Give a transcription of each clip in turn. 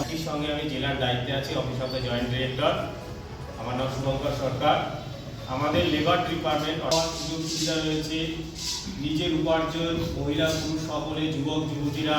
একই সঙ্গে আমি জেলার দায়িত্বে আছি office of the joint director আমার নাম শুভঙ্কর সরকার। আমাদের লেবার ডিপার্টমেন্ট সুযোগ সুবিধা রয়েছে নিজের উপার্জন মহিলা পুরুষ সকলে যুবক যুবতীরা।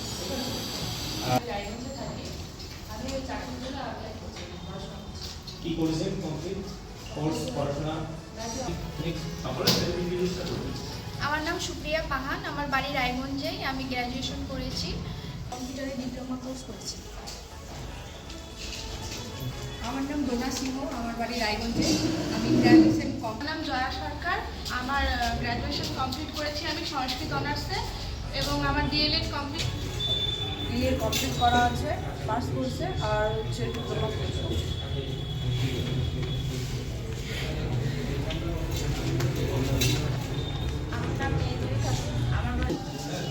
কি করেছেন? কমপ্লিট কোর্স পড়াশোনা? আমার নাম সুপ্রিয়া পাহান আমার বাড়ি রায়গঞ্জেই আমি গ্র্যাজুয়েশন করেছি কম্পিউটারে ডিপ্লোমা কোর্স করেছি। আমার নাম ডোনা সিংহ আমার বাড়ি রায়গঞ্জে আমি গ্র্যাজুয়েশন আমার নাম জয়া সরকার আমার গ্র্যাজুয়েশন কমপ্লিট করেছি আমি সংস্কৃত অনার্সে এবং আমার ডিএলএড কমপ্লিট বিএ কমপ্লিট করা আছে পাস কোর্সে আর হচ্ছে ডিপ্লোমা করছে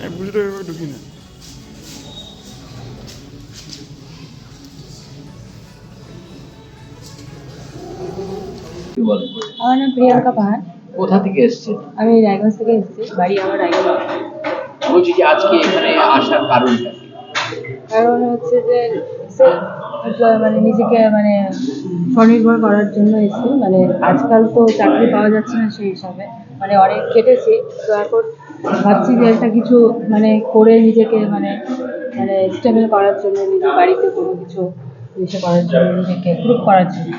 এভাবে ঢুকি না আমার নাম প্রিয়াঙ্কা পাহাড়। কোথা থেকে এসছেন? আমি রায়গঞ্জ থেকে এসেছি। বাড়ি আমার রায়গঞ্জ। বলছি যে আজকে এখানে আসার কারণটা কারণ হচ্ছে যে employ- মানে নিজেকে মানে স্বনির্ভর করার জন্য এসেছি মানে আজকাল তো চাকরি পাওয়া যাচ্ছে না সেই হিসাবে মানে অনেক খেটেছি তো এখন ভাবছি যে একটা কিছু মানে করে নিজেকে মানে মানে স্টেবল করার জন্য নিজের বাড়িতে কোনো কিছু ইসে করার জন্য নিজেকে প্রুভ করার জন্য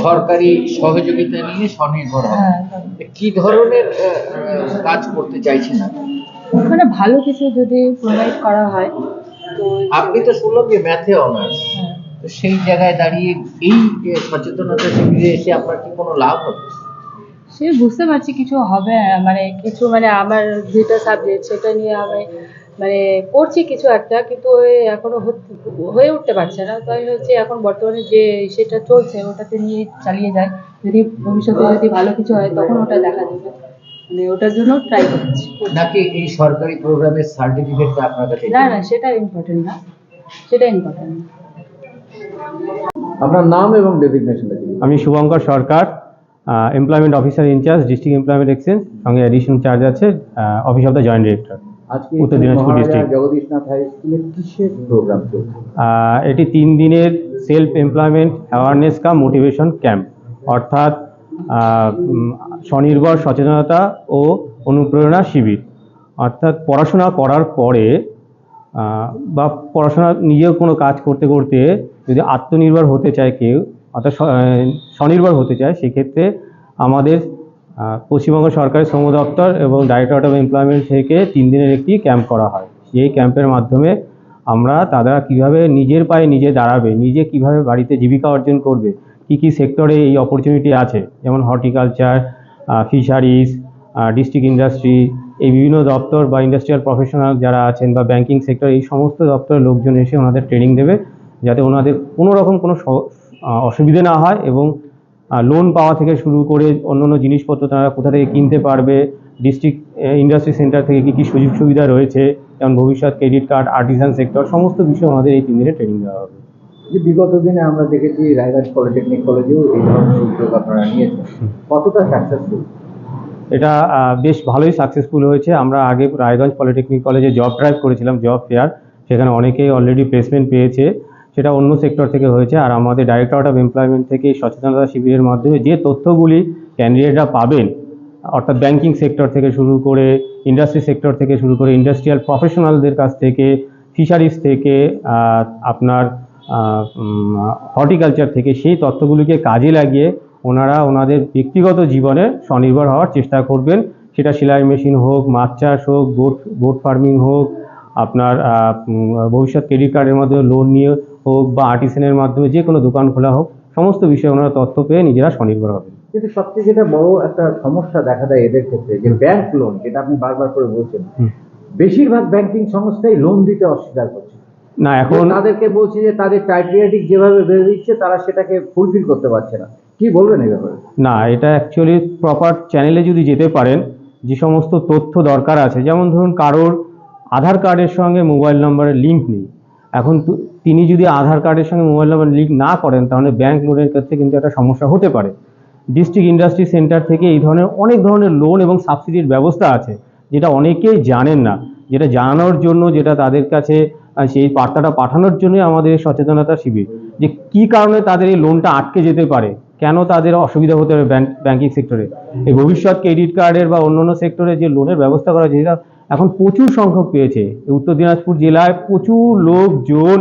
সরকারি সহযোগিতা নিয়ে স্বনির্ভর হ্যাঁ কি ধরনের কাজ করতে চাইছেন আপনি? মানে ভালো কিছু যদি প্রোভাইড করা হয় আপনি তো শুনলাম যে ম্যাথে অনার্স তো সেই জায়গায় দাঁড়িয়ে এই যে সচেতনতা শিবিরে এসে আপনার কি কোনো লাভ হবে? সে বুঝতে পারছি কিছু হবে মানে কিছু মানে আমার যেটা সাবজেক্ট সেটা নিয়ে আমি মানে করছি কিছু একটা কিন্তু এখনও হয়ে উঠতে পারছে না। তাই হচ্ছে এখন বর্তমানে যে সেটা চলছে ওটাতে নিয়ে চালিয়ে যায় যদি ভবিষ্যতে যদি ভালো কিছু হয় তখন ওটা দেখা যাবে মানে ওটার জন্য ট্রাই করছি। নাকি এই সরকারি প্রোগ্রামের সার্টিফিকেটটা আপনার কাছে না না সেটা ইম্পর্টেন্ট না। সেটা ইম্পর্টেন্ট না। আপনার নাম এবং ডেজিগনেশনটা কি? আমি Shubhankar Sarkar employment officer in-charge district employment exchange সঙ্গে অ্যাডিশনাল চার্জ আছে office of the joint director Uttar Dinajpur programme এটি তিন দিনের self employment awareness cum motivation camp অর্থাৎ স্বনির্ভর, সচেতনতা ও অনুপ্রেরণা শিবির। অর্থাৎ পড়াশোনা করার পরে বা পড়াশোনা নিজেও কোনো কাজ করতে করতে যদি আত্মনির্ভর হতে চায় কেউ, অর্থাৎ স্বনির্ভর হতে চায়, সেক্ষেত্রে আমাদের পশ্চিমবঙ্গ সরকারের শ্রম দপ্তর এবং ডাইরেক্টরেট অফ এমপ্লয়মেন্ট থেকে তিন দিনের একটি ক্যাম্প করা হয়। সেই ক্যাম্পের মাধ্যমে আমরা তারা কীভাবে নিজের পায়ে নিজে দাঁড়াবে, নিজে কীভাবে বাড়িতে জীবিকা অর্জন করবে কি কি সেক্টরে এই অপরচুনিটি আছে? যেমন হর্টিকালচার ফিশারিজ ডিস্ট্রিক্ট ইন্ডাস্ট্রি এই বিভিন্ন দপ্তর বা ইন্ডাস্ট্রিয়াল প্রফেশনাল যারা আছেন বা ব্যাংকিং সেক্টর এই সমস্ত দপ্তরের লোকজন এসে ওনাদের ট্রেনিং দেবে, যাতে ওনাদের কোনো রকম কোনো অসুবিধে না হয় এবং লোন পাওয়া থেকে শুরু করে অন্য অন্য জিনিসপত্র তারা কোথা থেকে কিনতে পারবে ডিস্ট্রিক্ট ইন্ডাস্ট্রি সেন্টার থেকে কী কী সুযোগ সুবিধা রয়েছে, যেমন ভবিষ্যৎ ক্রেডিট কার্ড আর্টিসান সেক্টর সমস্ত বিষয়ে আমাদের এই তিন দিনে ট্রেনিং দেওয়া হবে। যে বিগত দিনে আমরা দেখেছি রায়গঞ্জ পলিটেকনিক কলেজেও এই ধরনের উদ্যোগ আপনারা নিয়েছেন। কতটা সাকসেসফুল এটা বেশ ভালোই সাকসেসফুল হয়েছে। আমরা আগে রায়গঞ্জ পলিটেকনিক কলেজে জব ড্রাইভ করেছিলাম জব ফেয়ার সেখানে অনেকেই অলরেডি প্লেসমেন্ট পেয়েছে। সেটা অন্য সেক্টর থেকে হয়েছে। আর আমাদের ডাইরেক্টরেট অফ এমপ্লয়মেন্ট থেকে সচেতনতা শিবিরের মাধ্যমে যে তথ্যগুলি ক্যান্ডিডেটরা পাবেন, অর্থাৎ ব্যাংকিং সেক্টর থেকে শুরু করে ইন্ডাস্ট্রি সেক্টর থেকে শুরু করে ইন্ডাস্ট্রিয়াল প্রফেশনালদের কাছ থেকে ফিশারিজ থেকে আপনার হর্টিকালচার থেকে সেই তথ্যগুলিকে কাজে লাগিয়ে ওনারা ওনাদের ব্যক্তিগত জীবনে স্বনির্ভর হওয়ার চেষ্টা করবেন। সেটা সেলাই মেশিন হোক মাছ চাষ হোক গোট গোট ফার্মিং হোক আপনার ভবিষ্যৎ ক্রেডিট কার্ডের মাধ্যমে লোন নিয়ে হোক বা আর্টিসেনের মাধ্যমে যে কোনো দোকান খোলা হোক সমস্ত বিষয়ে ওনারা তথ্য পেয়ে নিজেরা স্বনির্ভর হবেন। কিন্তু সবচেয়ে যেটা বড় একটা সমস্যা দেখা দেয় এদের ক্ষেত্রে যে ব্যাংক লোন যেটা আপনি বারবার করে বলছেন বেশিরভাগ ব্যাংকিং সংস্থাই লোন দিতে অস্বীকার করছে। না এখন তাদেরকে বলছে যে তাদের ক্রাইটেরিয়াটিক যেভাবে বেড়ে দিচ্ছে তারা সেটাকে ফুলফিল করতে পারছে না। কি বলবেন এই ব্যাপারে? না এটা অ্যাকচুয়ালি প্রপার চ্যানেলে যদি যেতে পারেন যে সমস্ত তথ্য দরকার আছে যেমন ধরুন কারোর আধার কার্ডের সঙ্গে মোবাইল নম্বরের লিঙ্ক নেই। এখন তিনি যদি আধার কার্ডের সঙ্গে মোবাইল নাম্বার লিঙ্ক না করেন তাহলে ব্যাংক লোনের ক্ষেত্রে কিন্তু একটা সমস্যা হতে পারে। ডিস্ট্রিক্ট ইন্ডাস্ট্রি সেন্টার থেকে এই ধরনের অনেক ধরনের লোন এবং সাবসিডির ব্যবস্থা আছে যেটা অনেকেই জানেন না। যেটা জানানোর জন্য, যেটা তাদের কাছে সেই বার্তাটা পাঠানোর জন্যই আমাদের সচেতনতা শিবির। যে কি কারণে তাদের এই লোনটা আটকে যেতে পারে? কেন তাদের অসুবিধা হতে পারে ব্যাংক সেক্টরে এই ভবিষ্যৎ ক্রেডিট কার্ডের বা অন্যান্য সেক্টরে যে লোনের ব্যবস্থা করা যেটা এখন প্রচুর সংখ্যক পেয়েছে। উত্তর দিনাজপুর জেলায় প্রচুর লোকজন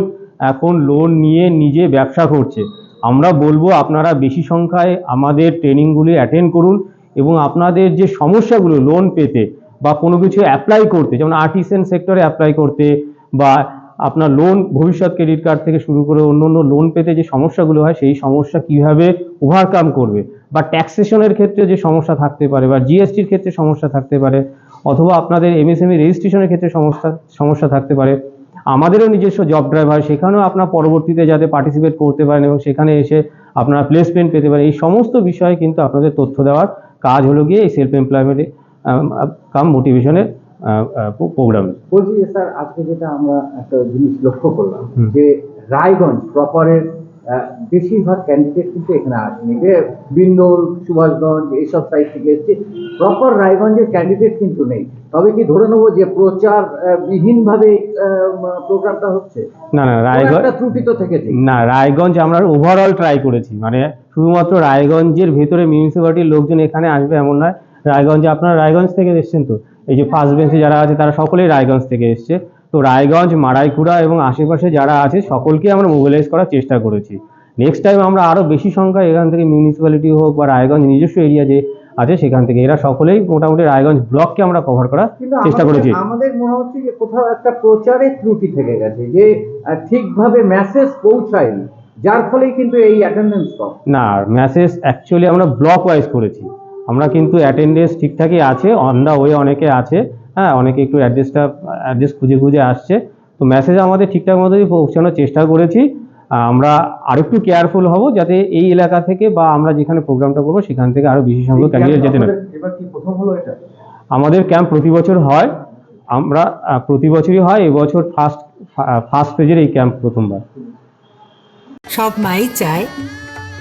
এখন লোন নিয়ে নিজে ব্যবসা করছে। আমরা বলব, আপনারা বেশি সংখ্যায় আমাদের ট্রেনিংগুলি অ্যাটেন্ড করুন এবং আপনাদের যে সমস্যাগুলো লোন পেতে বা কোনো কিছু অ্যাপ্লাই করতে, যেমন আর্টিসেন সেক্টরে অ্যাপ্লাই করতে বা আপনার লোন ভবিষ্যৎ ক্রেডিট কার্ড থেকে শুরু করে অন্য অন্য লোন পেতে যে সমস্যাগুলো হয়, সেই সমস্যা কীভাবে ওভারকাম করবে? বা ট্যাক্সেশনের ক্ষেত্রে যে সমস্যা থাকতে পারে বা জিএসটির ক্ষেত্রে সমস্যা থাকতে পারে, অথবা আপনাদের এমএসএমই রেজিস্ট্রেশনের ক্ষেত্রে সমস্যা সমস্যা থাকতে পারে। আমাদেরও নিজস্ব জব ড্রাইভার সেখানেও আপনার পরবর্তীতে যাতে পার্টিসিপেট করতে পারেন এবং সেখানে এসে আপনারা প্লেসমেন্ট পেতে পারেন, এই সমস্ত বিষয়ে কিন্তু আপনাদের তথ্য দেওয়ার কাজ হলো গিয়ে এই সেলফ এমপ্লয়মেন্টে কাম মোটিভেশনের প্রোগ্রাম। বলছি স্যার আজকে যেটা আমরা একটা জিনিস লক্ষ্য করলাম যে রায়গঞ্জ প্রপারের বেশিরভাগ ক্যান্ডিডেট কিন্তু এখানে আসেনি। যে বিন্দুল সুভাষগঞ্জ এইসব সাইড থেকে এসছে। প্রপার রায়গঞ্জের ক্যান্ডিডেট কিন্তু নেই। তবে কি ধরে নেব যে প্রচার বিহীনভাবে প্রোগ্রামটা হচ্ছে? না না রায়গঞ্জ ত্রুটি তো থেকেছে না রায়গঞ্জ আমরা ওভারঅল ট্রাই করেছি। মানে শুধুমাত্র রায়গঞ্জের ভেতরে মিউনিসিপ্যালিটির লোকজন এখানে আসবে এমন নয়। রায়গঞ্জে আপনারা রায়গঞ্জ থেকে এসেছেন তো? এই যে ফার্স্ট বেঞ্চে যারা আছে তারা সকলেই রায়গঞ্জ থেকে এসছে। তো রায়গঞ্জ মারাইকুড়া এবং আশেপাশে যারা আছে সকলকে আমরা মোবিলাইজ করার চেষ্টা করেছি। নেক্সট টাইম আমরা আরও বেশি সংখ্যায় এখান থেকে মিউনিসিপ্যালিটি হোক বা রায়গঞ্জ নিজস্ব এরিয়া যে আছে সেখান থেকে এরা সকলেই মোটামুটি রায়গঞ্জ ব্লককে আমরা কভার করার চেষ্টা করেছি। আমাদের মনে হচ্ছে যে কোথাও একটা প্রচারের ত্রুটি থেকে গেছে যে ঠিকভাবে মেসেজ পৌঁছায়নি। যার ফলেই কিন্তু এই অ্যাটেন্ডেন্স কম না মেসেজ অ্যাকচুয়ালি আমরা ব্লক ওয়াইজ করেছি। আমরা কিন্তু অ্যাটেন্ডেন্স ঠিকঠাকই আছে অন দ্য ওয়ে অনেকে আছে হ্যাঁ অনেকে একটু অ্যাড্রেসটা অ্যাড্রেস খুঁজে খুঁজে আসছে। তো মেসেজ আমাদের ঠিকঠাক মতোই পৌঁছানোর চেষ্টা করেছি। আমরা আরেকটু কেয়ারফুল হব যাতে এই এলাকা থেকে বা আমরা যেখানে প্রোগ্রামটা করব সেখান থেকে আরও বেশি সংখ্যক ক্যান্ডিডেট যেতে না এবার কি প্রথম হলো এটা? আমাদের ক্যাম্প প্রতি বছর হয়। আমরা প্রতি বছরই হয় এবছর ফার্স্ট ফার্স্ট পেজের এই ক্যাম্প প্রথমবার। সব মাই চায়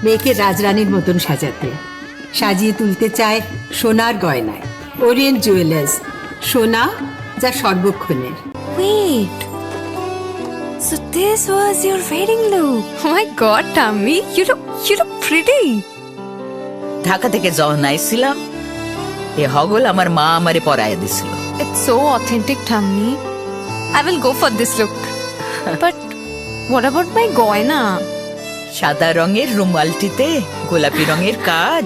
মেয়েকে রাজরানীর মতন সাজাতে। সাজিয়ে তুলতে চায় সোনার গয়নায় ওরিয়েন্ট জুয়েলার্স সোনা যা সর্বক্ষণের Wait. So this was your wedding look. Oh my god, Tammy, you look you look pretty. Dhaka থেকে যখন আইছিলাম এ হগল আমার মা আমারে পরায় দিছিল It's so authentic, Tammy. I will go for this look. but what about my goina? সাদা রঙের রুমালটিতে গোলাপি রঙের কাজ